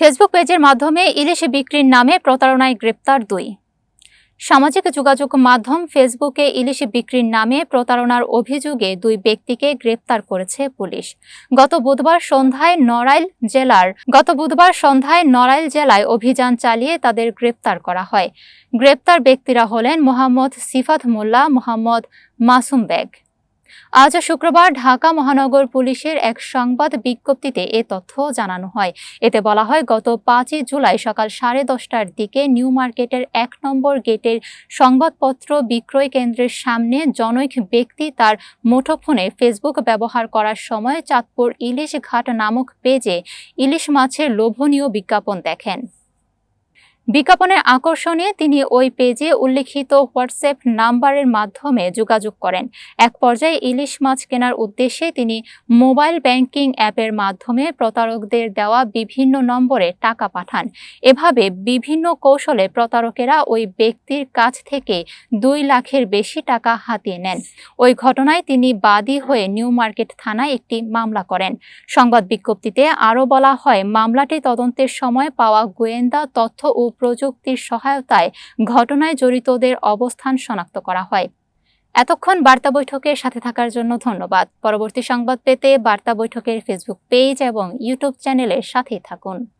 Facebook পেজের মাধ্যমে ইলিশ বিক্রির নামে প্রতারণায় গ্রেপ্তার দুই। সামাজিক যোগাযোগ মাধ্যম ফেসবুকে ইলিশ বিক্রির নামে প্রতারণার অভিযোগে দুই ব্যক্তিকে গ্রেপ্তার করেছে পুলিশ। গত বুধবার সন্ধ্যায় নড়াইল জেলার, গত বুধবার সন্ধ্যায় নড়াইল জেলায় অভিযান চালিয়ে তাদের গ্রেপ্তার করা হয়। গ্রেপ্তার ব্যক্তিরা হলেন মোহাম্মদ সিফাত মোল্লা, মোহাম্মদ মাসুম বেগ। আজ শুক্রবার ঢাকা মহানগর পুলিশের এক সংবাদ বিজ্ঞপ্তিতে এ তথ্য জানানো হয়। এতে বলা হয়, গত পাঁচই জুলাই সকাল সাড়ে দশটার দিকে নিউ মার্কেটের এক নম্বর গেটের সংবাদপত্র বিক্রয় কেন্দ্রের সামনে জনৈক ব্যক্তি তার মুঠোফোনে ফেসবুক ব্যবহার করার সময় চাঁদপুর ইলিশ ঘাট নামক পেজে ইলিশ মাছের লোভনীয় বিজ্ঞাপন দেখেন। বিজ্ঞাপনের আকর্ষণে তিনি ওই পেজে উল্লেখিত হোয়াটসঅ্যাপ নাম্বারের মাধ্যমে যোগাযোগ করেন। এক পর্যায়ে ইলিশ মাছ কেনার উদ্দেশ্যে তিনি মোবাইল ব্যাংকিং অ্যাপের মাধ্যমে প্রতারকদের দেওয়া বিভিন্ন নম্বরে টাকা পাঠান। এভাবে বিভিন্ন কৌশলে প্রতারকেরা ওই ব্যক্তির কাছ থেকে দুই লাখের বেশি টাকা হাতিয়ে নেন। ওই ঘটনায় তিনি বাদী হয়ে নিউ মার্কেট থানায় একটি মামলা করেন। সংবাদ বিজ্ঞপ্তিতে আরও বলা হয়, মামলাটি তদন্তের সময় পাওয়া গোয়েন্দা তথ্য ও প্রযুক্তির সহায়তায় ঘটনায় জড়িতদের অবস্থান শনাক্ত করা হয়। এতক্ষণ বার্তা বৈঠকের সাথে থাকার জন্য ধন্যবাদ। পরবর্তী সংবাদ পেতে বার্তা বৈঠকের ফেসবুক পেজ এবং ইউটিউব চ্যানেলের সাথেই থাকুন।